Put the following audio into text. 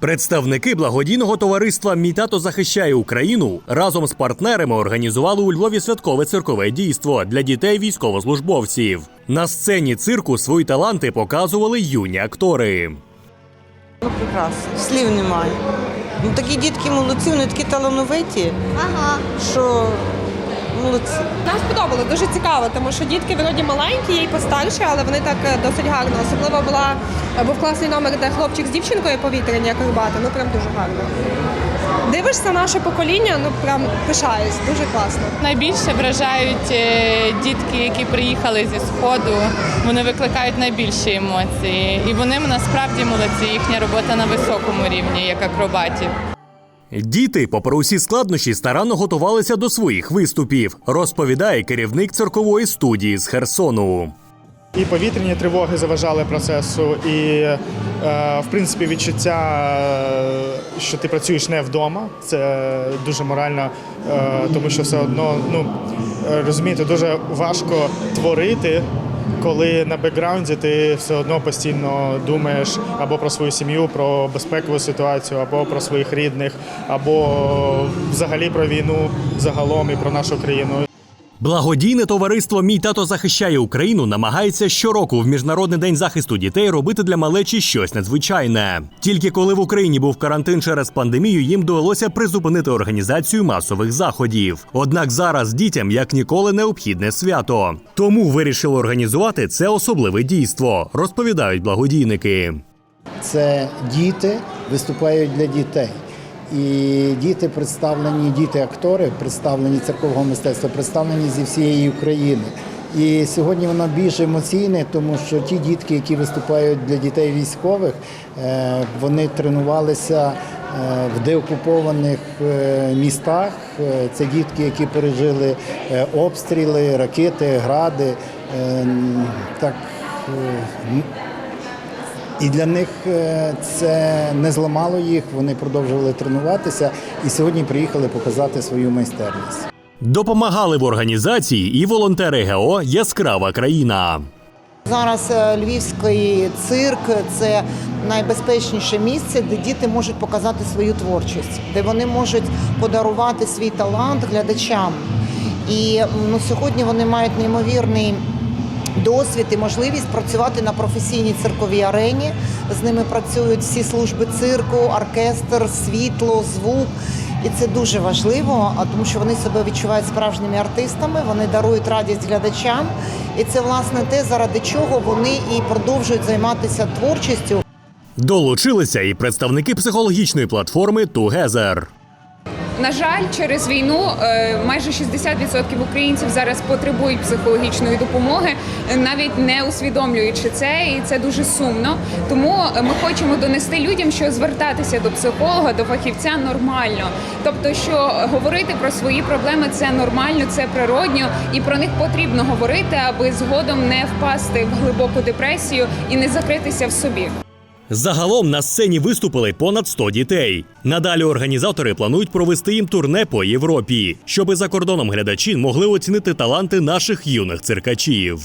Представники благодійного товариства Мій тато захищає Україну разом з партнерами організували у Львові святкове циркове дійство для дітей військовослужбовців. На сцені цирку свої таланти показували юні актори. Ну, прекрасно, слів немає. Ну, такі дітки молодці, вони такі талановиті, Ага. що молодці. Нам сподобалось, дуже цікаво, тому що дітки вроді маленькі, є й постарші, але вони так е, досить гарно. Особливо була був класний номер, де хлопчик з дівчинкою повітряні акробати. Ну прям дуже гарно. Дивишся наше покоління, ну прям пишаюсь, дуже класно. Найбільше вражають е, дітки, які приїхали зі сходу. Вони викликають найбільші емоції, і вони насправді молодці. Їхня робота на високому рівні, як акробатів. Діти, попри усі складнощі, старанно готувалися до своїх виступів, розповідає керівник циркової студії з Херсону. І повітряні тривоги заважали процесу, і е, в принципі відчуття, е, що ти працюєш не вдома. Це дуже морально, е, тому що все одно, ну розумієте, дуже важко творити. Коли на бекграунді ти все одно постійно думаєш або про свою сім'ю, про безпекову ситуацію, або про своїх рідних, або взагалі про війну загалом і про нашу країну. Благодійне товариство Мій тато захищає Україну намагається щороку в міжнародний день захисту дітей робити для малечі щось надзвичайне. Тільки коли в Україні був карантин через пандемію, їм довелося призупинити організацію масових заходів. Однак зараз дітям як ніколи необхідне свято. Тому вирішили організувати це особливе дійство, розповідають благодійники. це діти виступають для дітей. І діти представлені, діти-актори, представлені церковного мистецтва, представлені зі всієї України. І сьогодні воно більш емоційне, тому що ті дітки, які виступають для дітей військових, е, вони тренувалися е, в деокупованих е, містах. Це дітки, які пережили обстріли, ракети, гради. Так і для них е, це не зламало їх. Вони продовжували тренуватися і сьогодні приїхали показати свою майстерність. Допомагали в організації і волонтери ГО Яскрава країна. Зараз е, львівський цирк це найбезпечніше місце, де діти можуть показати свою творчість, де вони можуть подарувати свій талант глядачам. І ну, сьогодні вони мають неймовірний досвід і можливість працювати на професійній цирковій арені. З ними працюють всі служби цирку, оркестр, світло, звук. І це дуже важливо, тому що вони себе відчувають справжніми артистами, вони дарують радість глядачам. І це власне те, заради чого вони і продовжують займатися творчістю. Долучилися і представники психологічної платформи Together. На жаль, через війну е, майже 60% українців зараз потребують психологічної допомоги, навіть не усвідомлюючи це, і це дуже сумно. Тому е, ми хочемо донести людям, що звертатися до психолога, до фахівця нормально. Тобто, що говорити про свої проблеми це нормально, це природньо, і про них потрібно говорити, аби згодом не впасти в глибоку депресію і не закритися в собі. Загалом на сцені виступили понад 100 дітей. Надалі організатори планують провести їм турне по Європі, щоби за кордоном глядачі могли оцінити таланти наших юних циркачів.